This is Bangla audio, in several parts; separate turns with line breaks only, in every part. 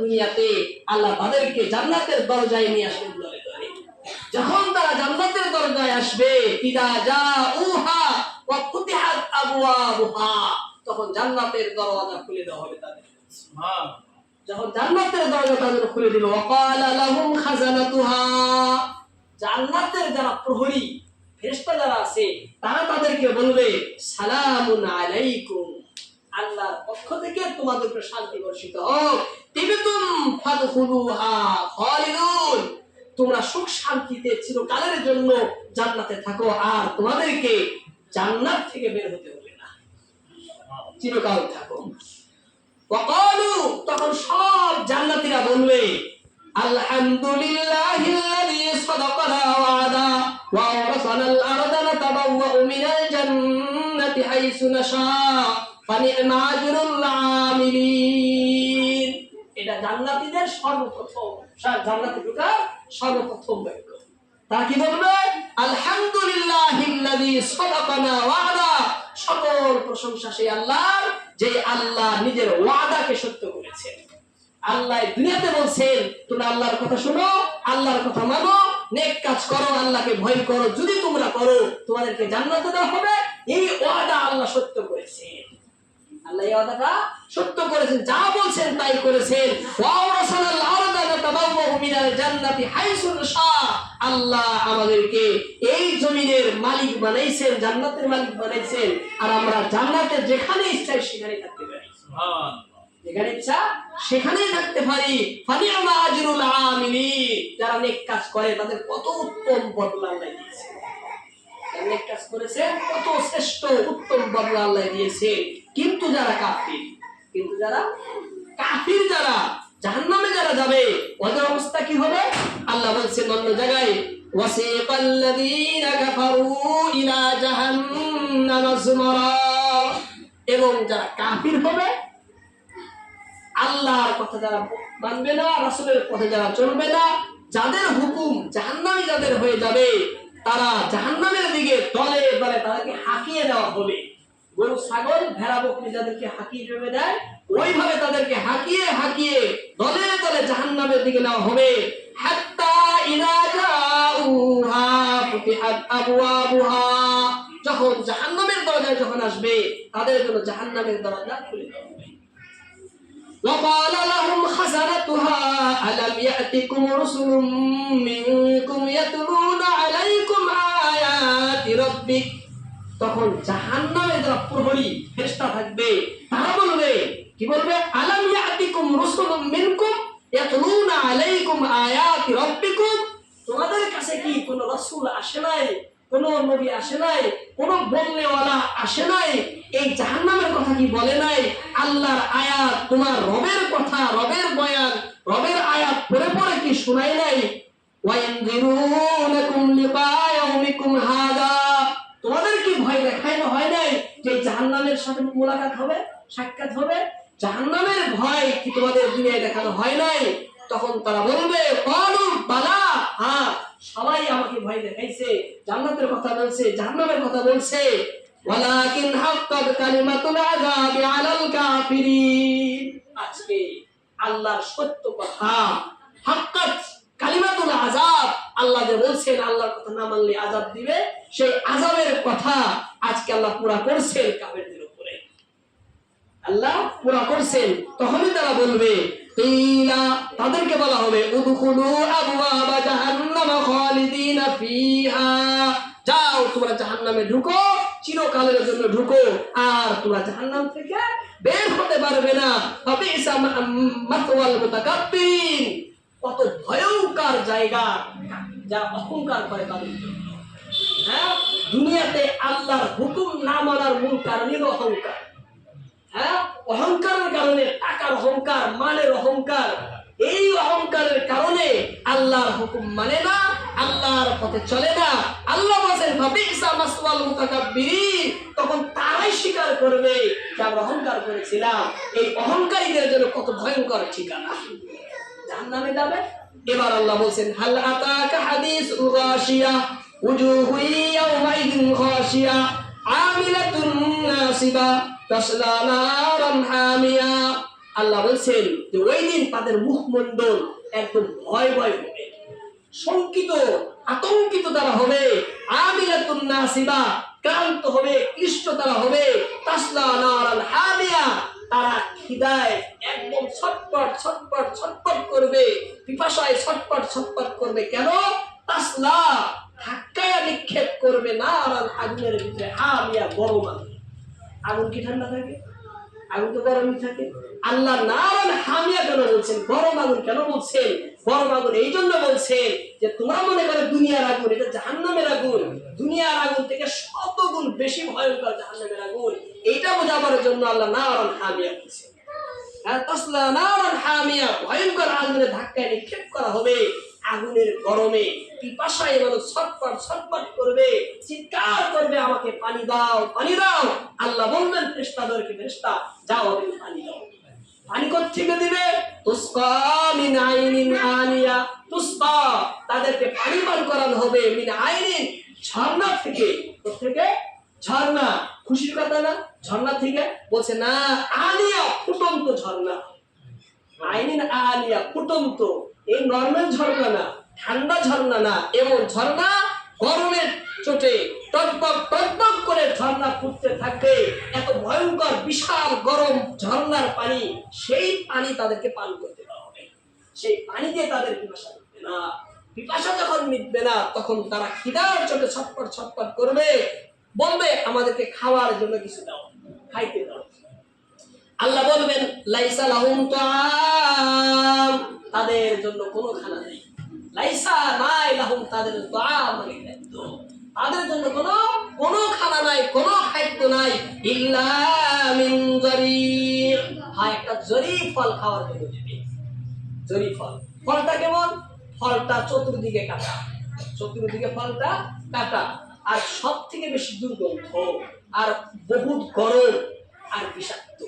দুনিয়াতে আল্লাহ তাদেরকে জান্নাতের দরজায় নিয়ে আসবেন দলে দলে যখন তারা জান্নাতের দরজায় আসবে ইদা যা উহা ওয়া ফুতিহাত আবওয়াবুহা তখন জান্নাতের দরজা খুলে দেওয়া হবে তাদের। যখন জান্নাতের দরজা তাদের খুলে দিল ওয়াকালা লাহুম খাজানাতুহা জান্নাতের যারা প্রহরী ফেরেশতা যারা আছে তারা তাদেরকে বলবে সালামুন আলাইকুম। আল্লাহর পক্ষ থেকে তোমাদের উপরে শান্তি বর্ষিত হোক। তিবিতুম ফাদখুলুহা খালিদুন। তোমরা সুখ শান্তিতে চিরকালের জন্য জান্নাতে থাকো, আর তোমাদেরকে জান্নাত থেকে বের হতে হবে না। চিরকাল থাকো। তখন সব জান্নাতীরা বলবে আলহামদুলিল্লাহিল্লাযী সাদাকানা ওয়াদা ওয়া আওরাসানা আল-আরদা নাতাবাওয়াউ মিনাল জান্নাতি হাইসু নাশা ফানি'মা আজরুল আমিলিন। এটা জান্নাতীদের সর্বপ্রথম জান্নাতে ঢোকার সর্বপ্রথম বাক্য। তারা কি বলবে? আলহামদুলিল্লাহিল্লাযী সাদাকানা ওয়াদা। সকল প্রশংসা সেই আল্লাহর যে আল্লাহ নিজের ওয়াদাকে সত্য করেছেন। আল্লাহ দুনিয়াতে বলছেন, তোমরা আল্লাহর কথা শোনো, আল্লাহর কথা মানো, নেক কাজ করো, আল্লাহকে ভয় করো, যদি তোমরা করো, তোমাদেরকে জান্নাতে দেওয়া হবে। এই ওয়াদা আল্লাহ সত্য করেছেন। আল্লাহ এই ওয়াদাটা সত্য করেছেন, যা বলছেন তাই করেছেন। আল্লাহ আমাদেরকে এই জমিনের মালিক বানাইছেন, জান্নাতের মালিক বানাইছেন, আর আমরা জান্নাতের যেখানে ইচ্ছা সেখানে থাকতে পারি। যেখানে ইচ্ছা সেখানেই থাকতে পারি ফানিআমা আজরুল আমিলিন যারা নেক কাজ করে তাদের কত উত্তম বদলা আল্লাহ দিয়েছে যারা নেক কাজ করেছে কত শ্রেষ্ঠ উত্তম বদলা আল্লাহ দিয়েছে কিন্তু যারা কাফির কিন্তু যারা কাফির যারা জাহান্নামে যারা যাবে ওদের অবস্থা কি হবে আল্লাহ বলছেন অন্য জায়গায় وسيق الذين كفروا إلى جهنم زمرا এবং যারা কাফির হবে আল্লাহর কথা যারা মানবে না, রাসূলের পথে যারা চলবে না, যাদের হুকুম জাহান্নামী যাদের হয়ে যাবে, তারা জাহান্নামের দিকে দলে দলে তাদেরকে হাঁকিয়ে দেওয়া হবে। গরু, ছাগল, ভেড়া, বকরি যাদেরকে হাঁকিয়ে জমে দেয়, ওইভাবে তাদেরকে হাঁকিয়ে হাঁকিয়ে দলে দলে জাহান্নামের দিকে নেওয়া হবে। যখন জাহান্নামের দরজায় যখন আসবে, তাদের জন্য জাহান্নামের দরজা খুলে দেওয়া হবে। وقال لهم خزنتها ألم يأتكم رسل منكم يتلون عليكم آيات ربك তখন জাহান্নামে যারা প্রহরী ফেরেশতা থাকবে তারা বলবে কি বলবে আলাম ইয়াতিকুম রাসূলুম মিনকুম ইয়াতলুনা আলাইকুম আয়াতি রাব্বিকুম তোমাদের কাছে কি কোনো রাসূল আসে নাই কোন নবী আসে নাই, কোন বলনেওয়ালা আসে নাই, এই জাহান্নামের কথা কি বলে নাই? আল্লাহর আয়াত তোমার রবের কথা, রবের বয়ান, রবের আয়াত পড়ে পড়ে কি শোনাই নাই? তোমাদের কি ভয় দেখানো হয় নাই যে জাহান্নামের সাথে মোলাকাত হবে, সাক্ষাৎ হবে? জাহান্নামের ভয় কি তোমাদের দুনিয়ায় দেখানো হয় নাই? তখন তারা বলবে বালা হ্যাঁ সবাই আমাকে ভয় দেখাইছে, জান্নাতের কথা বলছে, জাহান্নামের কথা বলছে। ওয়ালাকিন হাক্কাত কালিমাতুল আযাবি আলাল কাফিরিন। আজকে আল্লাহর সত্য কথা, হাক্কাত কালিমাতুল আযাব, আল্লাহ যে বলছেন, আল্লাহর কথা না মানলে আযাব দিবে, সেই আযাবের কথা আজকে আল্লাহ পুরা করছেন কাফেরদের উপরে। আল্লাহ পুরা করছেন, তখনই তারা বলবে তাদেরকে বলা হবে যাও, তোমরা ঢুকো, চিরকালের জন্য ঢুকো, আর তোমরা থেকে বের হতে পারবে না। মুতাকাব্বিরিন কত ভয়ঙ্কর জায়গা, যা অহংকার করে তাদের হ্যাঁ? দুনিয়াতে আল্লাহর হুকুম না মানার মূল কারণই অহংকার হ্যাঁ? অহংকারের কারণে, টাকার অহংকার, মালের অহংকার। এই অহংকারের কারণে আল্লাহর হুকুম মানে না, আল্লাহর পথে চলে না। আল্লাহ বলেন ফাবিসা মাসওয়াল মুতাকাব্বিরিন। তখন তারাই স্বীকার করবে যে আমরা অহংকার করেছিলাম। এই অহংকারীদের জন্য কত ভয়ঙ্কর ঠিকানা। জাহান্নামে যাবে। এবার আল্লাহ বলছেন, হাল আতাকা হাদিস উগাশিয়া উজুহু ইয়াউমাইদিন খাশিয়া আমিলাতুন নাসিবা? আল্লাহ বলছেন যে ওই দিন তাদের মুখমণ্ডল একদম ভয় ভয় হবে। শঙ্কিত, আতঙ্কিত তারা হবে। আমিরাতুন ক্লান্ত হবে, ক্লিষ্ট তারা হবে। তারা খিদায় একদম ছটপট ছটপট ছটপট করবে। পিপাসায় ছটপট ছটপট করবে। কেন? তাসলা ধাক্কায়া নিক্ষেপ করবে নারাল আগুনের ভিতরে। হামিয়া গরম আগুন আগুন কি ঠান্ডা থাকে? আগুন তো গরমই থাকে। আল্লাহ নারায়ণ হামিয়া কেন বলছেন? গরম আগুন কেন বলছেন? গরম আগুন এই জন্য বলছেন যে তোমরা মনে করে দুনিয়ার আগুন, এটা জাহান্নামের আগুন। দুনিয়ার আগুন থেকে শত গুণ বেশি ভয়ঙ্কর জাহান্নামের আগুন। এইটা বোঝাবার জন্য আল্লাহ নারায়ণ হামিয়া বলছেন। হামিয়া ভয়ঙ্কর আগুনের ধাক্কায় নিক্ষেপ করা হবে। আগুনের গরমে, পিপাসায় মানুষ ছটপট ছটপট করবে, চিৎকার করবে আমাকে, পানি দাও পানি দাও। আল্লাহ বলবেন ফেরেশতাদেরকে ফেরেশতা, যাও আমাকে পানি দাও। পানি থেকে দিবে? তুসকা মিন আইনিন আনিয়া তুসকা, তাদেরকে পানি পান করানো হবে মিন আইনিন ঝর্ণা থেকে। থেকে ঝর্ণা। খুশির কথা না? ঝর্ণা থেকে? বলছে, না, আলিয়া, ফুটন্ত ঝর্ণা। আইনিন আলিয়া, ফুটন্ত। এই নর্মাল ঝর্ণা না, ঠান্ডা ঝর্ণা না, এমন ঝর্ণা গরমের চোটে টকবক টকবক করে ঝর্ণা ফুটতে থাকবে। এত ভয়ঙ্কর, বিশাল গরম ঝর্ণার পানি, সেই পানি তাদেরকে পান করতে দেওয়া হবে। সেই পানি দিয়ে তাদের পিপাসা মিটবে না। পিপাসা যখন মিটবে না, তখন তারা খিদার চোটে ছটপট ছটপট করবে। বলবে, আমাদেরকে খাওয়ার জন্য কিছু দাও, খাইতে দাও। আল্লাহ বলবেন, লাইসা লাহুম তাআম তাদের জন্য কোনো খানা নেই। লাইসা নাই লাহুম তাদের মানে তাদের জন্য কোনো কোনো খানা নাই, কোনো খাদ্য নাই, ইল্লা মিন জারির। হ্যাঁ একটা জরি ফল খাওয়ার জন্য দেবে জরি ফল। ফলটা কেমন? ফলটা চতুর্দিকে কাটা। চতুর্দিকে ফলটা কাটা। আর সব থেকে বেশি দুর্গন্ধ আর বহুত গরম আর বিষাক্ত।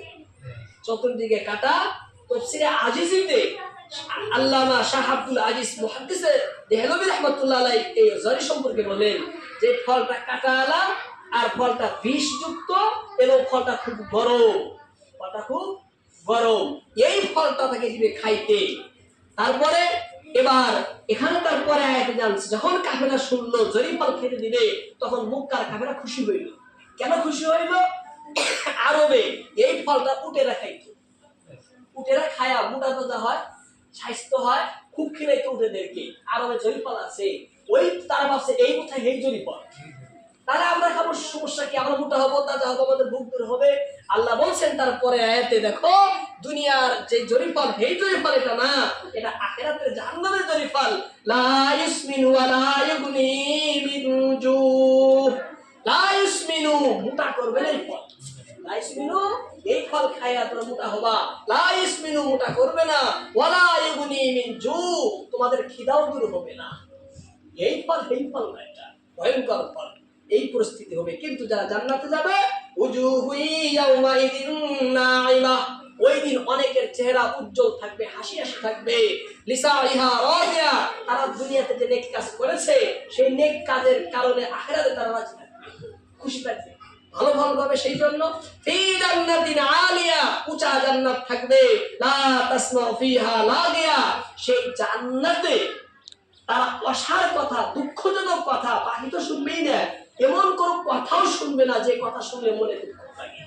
চতুর্দিকে কাটা। তফসিরে আজিজিতে আল্লামা শাহ আব্দুল আজিজ দেহলবী রহমতুল্লাহ এই জরি সম্পর্কে বলেন যে ফলটা আর ফলটা এবং ফলটা খুব গরম। ফলটা খুব গরম। এই ফলটা তাকে দিবে খাইতে। তারপরে এবার এখানে তারপরে আয়াতে জানছে, যখন কাফেরা শুনলো জরি ফল খেতে দিবে, তখন মুক্কার কাফেরা খুশি হইল। কেন খুশি হইল? আরবে এই ফলটা উটেরা খাইতো। উটেরা খায়া মোটা তাজা হয় স্বাস্থ্য হয়, খুব খিলাইতো উটেদেরকে আরবে জরি ফল আছে। ওই তার ভাবছে, এই কোথায় এই জরিপাল। তাহলে আমরা খাব, সমস্যা কি? আমরা মোটা হব, তাজা হব, আমাদের বুক দূর হবে। আল্লাহ বলছেন তারপরে আয়াতে, দেখো, দুনিয়ার যে জরিফল এই জরিফল এটা না, এটা আখেরাতের জাহান্নামের জরিফল লা ইসমিনু ওয়া লা মোটা করবে না লা ইসমিনু এই ফল খাইয়া তোমরা মোটা হবা, লা ইসমিনু মোটা করবে না ওয়া লা মিন জুহ তোমাদের খিদাও দূর হবে না। এই ফল এই ফল না এটা, ভয়ঙ্কর ফল। এই পরিস্থিতি হবে, কিন্তু যারা জান্নাতে যাবে ওই দিন অনেকের চেহারা উজ্জ্বল থাকবে, হাসি হাসি থাকবে। লিসা ইহা রাদিয়া তারা দুনিয়াতে যে নেক কাজ করেছে, সেই নেক কাজের কারণে আখিরাতে তারা রাজি থাকবে, খুশি থাকবে। ভালো ভালো ভাবে সেই জন্য জান্নাতিন আলিয়া, উঁচা জান্নাত থাকবে। লা তাসমাউ ফিহা লাগিয়া, সেই জান্নাতে তারা অসার কথা, দুঃখজনক কথা বাকি তো শুনবেই না। এমন কোনো কথাও শুনবে না যে কথা শুনলে মনে দুঃখ লাগে।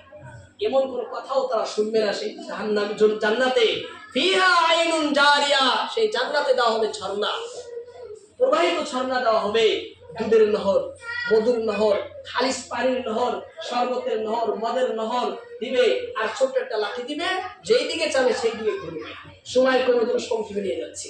এমন কোনো কথাও তারা শুনবে না সেই জাহান্নাম, জান্নাতে। ফিহা আইনুন জারিয়া, সেই জান্নাতে দেওয়া হবে ঝর্ণা। প্রবাহিত ঝর্ণা দেওয়া হবে। দুধের নহর, মধুর নহর খালিস পানির নহর, শরবতের নহর, মদের নহর দিবে আর ছোট্ট একটা লাঠি দিবে, যেই দিকে চাবে সেই দিকে ঘুরবে। সময় কোনো জন্য সংক্ষেপে নিয়ে যাচ্ছি।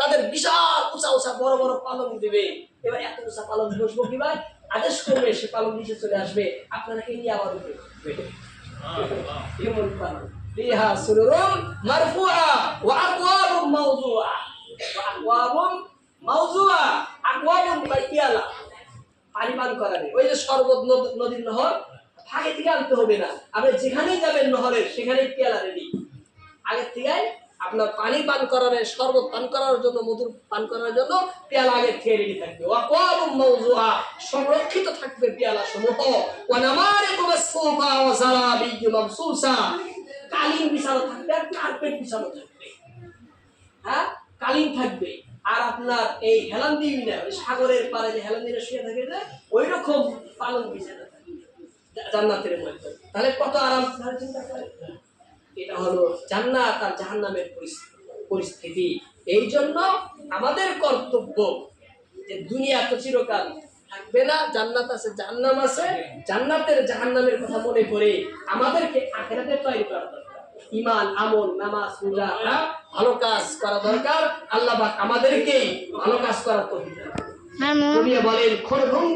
তাদের বিশাল উঁচা উঁচা বড় বড় পালং দিবে। এবার এত উঁচা পালং বসবো কি ভাই আদেশ করবে, সে পালং নিচে চলে আসবে। আপনাকে নিয়ে আবার উঠবে এমন পালং। ফিহা সুরুরুম মারফুয়া ওয়া আকওয়াবুম মাওজুয়া আকওয়াবুম মাওজুয়া আকওয়াবুম পানি পান করা নেই। ওই যে শরবত নদ- নদীর নহর ফাঁকে থেকে আনতে হবে না। আপনি যেখানেই যাবেন নহরের সেখানেই পেয়ালা রেডি। আগের থেকে আপনার পানি পান করার, শরবত পান করার জন্য মধু পান করার জন্য পেয়ালা আগে থেকে রেডি থাকবে। ওয়াকাবুম মাওজুহা সংরক্ষিত থাকবে পেয়ালা সমূহ। ওয়া নামারিকুম আসফুফা ওয়া জারাবিয়্যু মাবসুসা কালীন বিছানো থাকবে আর কার্পেট বিছানো থাকবে। হ্যাঁ? কালীন থাকবে। আর আপনার এই হেলান্দি মিনা সাগরের পাড়ে যে হেলান্দিরা শুয়ে থাকে যে ওই রকম পালন বিছানা জান্নাতের মধ্যে। তাহলে কত আরাম? এটা হলো জান্নাত আর জাহান্নামের পরিস- পরিস্থিতি। এই জন্য আমাদের কর্তব্য যে দুনিয়া তো চিরকাল থাকবে না, জান্নাত আছে, জাহান্নাম আছে। জান্নাতের জাহান্নামের কথা মনে করে আমাদেরকে আখেরাতে তৈরি করা ইমান আমল নামাজ রোজা হ্যাঁ? ভালো কাজ করা দরকার। আল্লাহ আমাদেরকে ভালো কাজ করার তো বলেন খড়ভঙ্গ